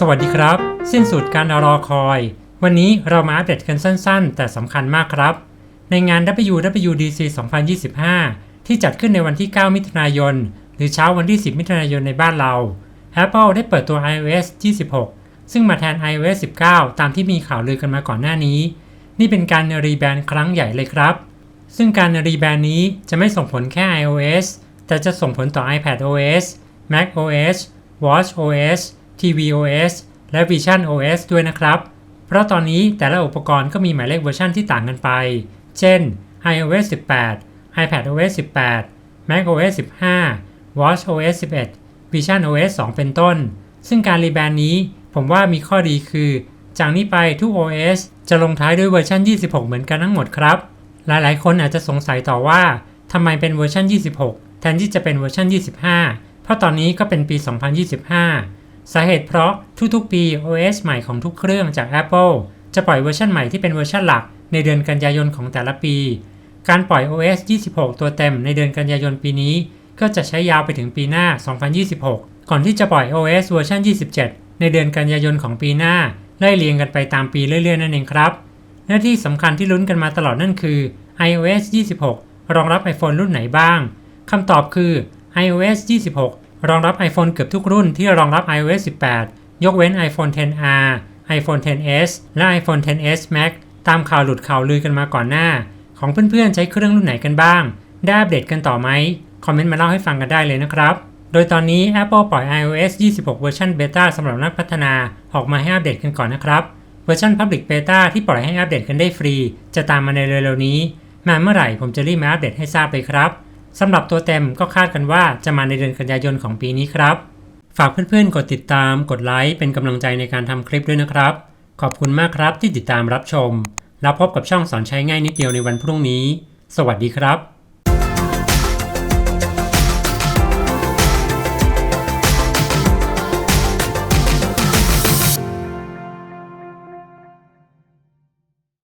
สวัสดีครับ สิ้นสุดการรอคอย วันนี้เรามาอัปเดตกันสั้นๆ แต่สำคัญมากครับ ในงาน WWDC 2025 ที่จัดขึ้นในวันที่ 9 มิถุนายน หรือเช้าวันที่ 10 มิถุนายนในบ้านเรา Apple ได้เปิดตัว iOS 26 ซึ่งมาแทน iOS 19 ตามที่มีข่าวลือกันมาก่อนหน้านี้ นี่เป็นการรีแบรนด์ครั้งใหญ่เลยครับ ซึ่งการรีแบรนด์นี้จะไม่ส่งผลแค่ iOS แต่จะส่งผลต่อ iPadOS macOS watchOS tvOS และ visionOS ด้วยนะครับ เพราะตอนนี้แต่ละอุปกรณ์ก็มีหมายเลขเวอร์ชันที่ต่างกันไป เช่น iOS 18 iPadOS 18 macOS 15 watchOS 11 visionOS 2 เป็นต้น ซึ่งการรีแบรนด์นี้ผมว่ามีข้อดีคือ จากนี้ไปทุก OS จะลงท้ายด้วยเวอร์ชัน 26 เหมือนกันทั้งหมดครับ หลายๆ คนอาจจะสงสัยต่อว่าทำไมเป็นเวอร์ชัน 26 แทนที่จะเป็นเวอร์ชัน 25 เพราะตอนนี้ก็เป็นปี 2025 สาเหตุเพราะทุกๆปี OS ใหม่ของทุกเครื่องจาก Apple จะปล่อยเวอร์ชันใหม่ที่เป็นเวอร์ชันหลักในเดือนกันยายนของแต่ละปี การปล่อย OS 26 ตัวเต็มในเดือนกันยายนปีนี้ ก็จะใช้ยาวไปถึงปีหน้า 2026 ก่อนที่จะปล่อย OS เวอร์ชัน27 ในเดือนกันยายนของปีหน้าไล่เรียงกันไปตามปีเรื่อยๆ นั่นเองครับ หน้าที่สำคัญที่ลุ้นกันมาตลอดนั่นคือ iOS 26 รองรับ iPhone รุ่นไหนบ้างคำตอบคือ iOS 26 รองรับ iPhone เกือบทุกรุ่นที่รองรับ iOS 18 ยกเว้น iPhone 10R iPhone 10s และ iPhone 10s Max ตามข่าวหลุดข่าวลือกันมาก่อนหน้า ของเพื่อนๆใช้เครื่องรุ่นไหนกันบ้าง ได้อัปเดตกันต่อไหม คอมเมนต์มาเล่าให้ฟังกันได้เลยนะครับ โดยตอนนี้ Apple ปล่อย iOS 26 เวอร์ชันเบต้าสำหรับนักพัฒนาออกมาให้อัปเดตกันก่อนนะครับ เวอร์ชัน Public Beta ที่ปล่อยให้อัปเดตกันได้ฟรี จะตามมาในเร็วๆนี้ มาเมื่อไหร่ผมจะรีบมาอัปเดตให้ทราบเลยครับ สำหรับตัวเต็มก็คาดกันว่าจะมาในเดือนกันยายนของปีนี้ครับ ฝากเพื่อนๆ กดติดตาม กดไลค์ เป็นกำลังใจในการทำคลิปด้วยนะครับ ขอบคุณมากครับที่ติดตามรับชม แล้วพบกับช่องสอนใช้ง่ายนิดเดียวในวันพรุ่งนี้ สวัสดีครับ